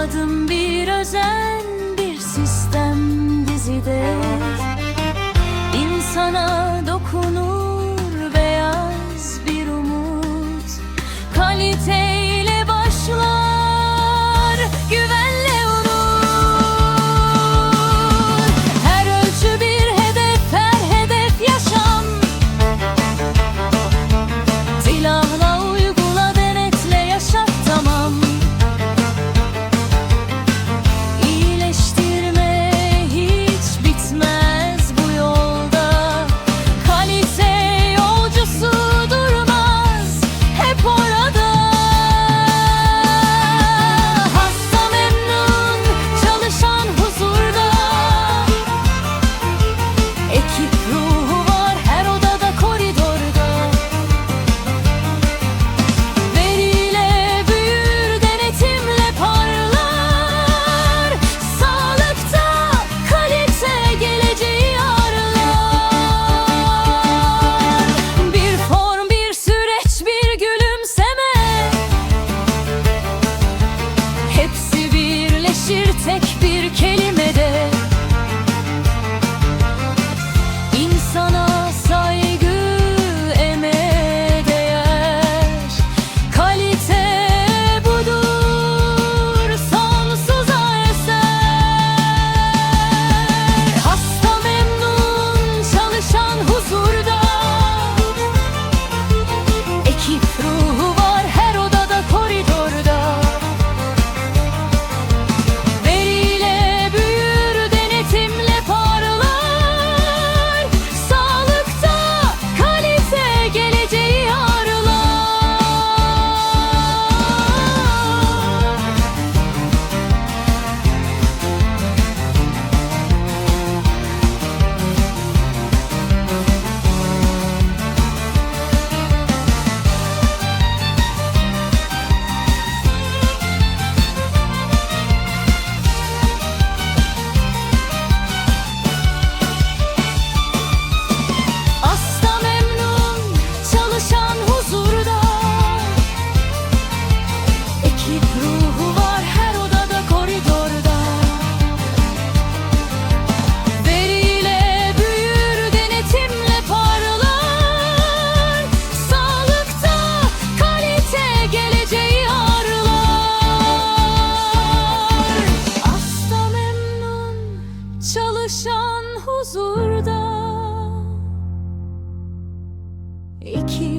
adım bir özen bir sistem dizide. İnsana dokunu geçir tek bir kelime. huzurda. İki